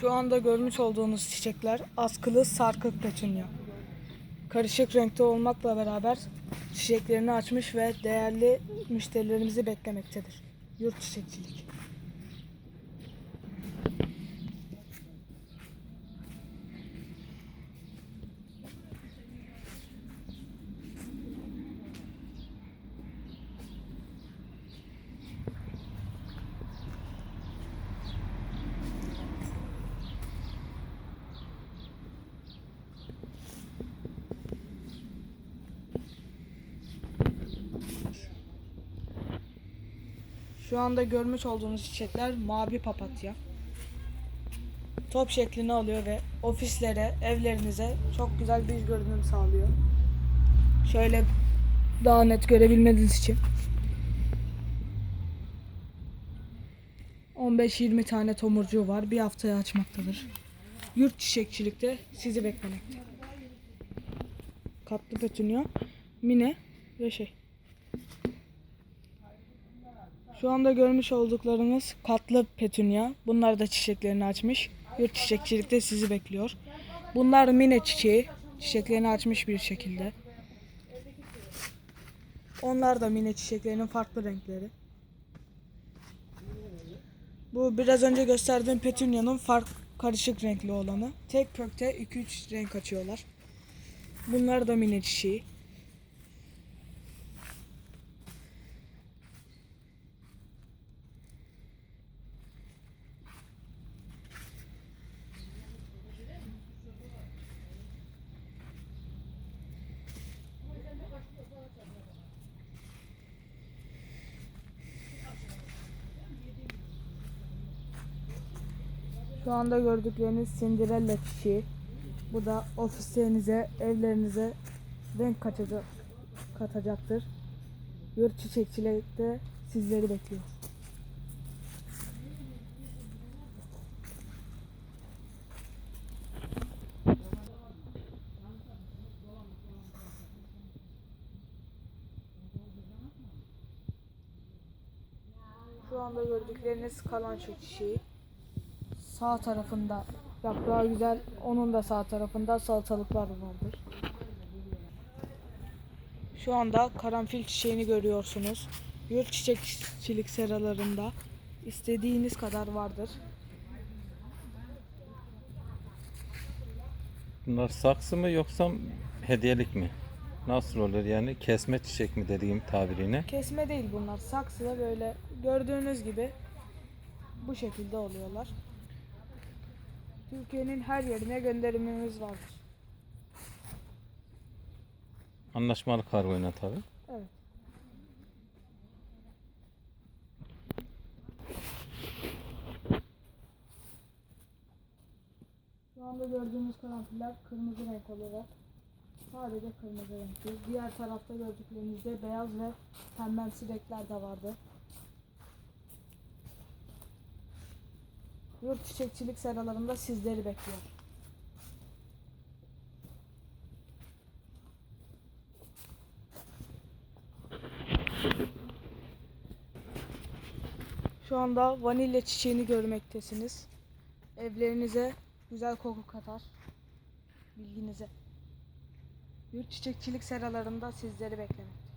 Şu anda görmüş olduğunuz çiçekler askılı sarkık petunya. Karışık renkte olmakla beraber çiçeklerini açmış ve değerli müşterilerimizi beklemektedir. Yurt çiçekçilik. Şu anda görmüş olduğunuz çiçekler mavi papatya. Top şeklini alıyor ve ofislere, evlerinize çok güzel bir görünüm sağlıyor. Şöyle daha net görebilmeniz için. 15-20 tane tomurcuğu var. Bir haftaya açmaktadır. Yurt çiçekçilikte sizi beklemekte. Katlı petunya, mine ve şey. Şu anda görmüş olduklarınız katlı petunya. Bunlar da çiçeklerini açmış. Yurt çiçekçilikte sizi bekliyor. Bunlar mine çiçeği. Çiçeklerini açmış bir şekilde. Onlar da mine çiçeklerinin farklı renkleri. Bu biraz önce gösterdiğim petunyanın fark karışık renkli olanı. Tek kökte 2-3 renk açıyorlar. Bunlar da mine çiçeği. Şu anda gördükleriniz Cinderella çiçeği. Bu da ofislerinize, evlerinize renk katacak, katacaktır. Yurt çiçekçilikte sizleri bekliyor. Şu anda gördükleriniz kalanço çiçeği. Sağ tarafında yaprağı güzel, onun da sağ tarafında salatalıklar vardır. Şu anda karanfil çiçeğini görüyorsunuz. Yurt çiçekçilik seralarında istediğiniz kadar vardır. Bunlar saksı mı yoksa hediyelik mi? Nasıl olur yani kesme çiçek mi dediğim tabirine? Kesme değil bunlar. Saksıda böyle gördüğünüz gibi bu şekilde oluyorlar. Türkiye'nin her yerine gönderimimiz vardır. Anlaşmalı kargoyla tabi. Evet. Şu anda gördüğünüz karanfiller kırmızı renk olarak sadece kırmızı renkli. Diğer tarafta gördüklerinizde beyaz ve pembemsi renkler de vardı. Yurt çiçekçilik seralarında sizleri bekliyor. Şu anda vanilya çiçeğini görmektesiniz. Evlerinize güzel koku katar. Bilginize. Yurt çiçekçilik seralarında sizleri beklemek.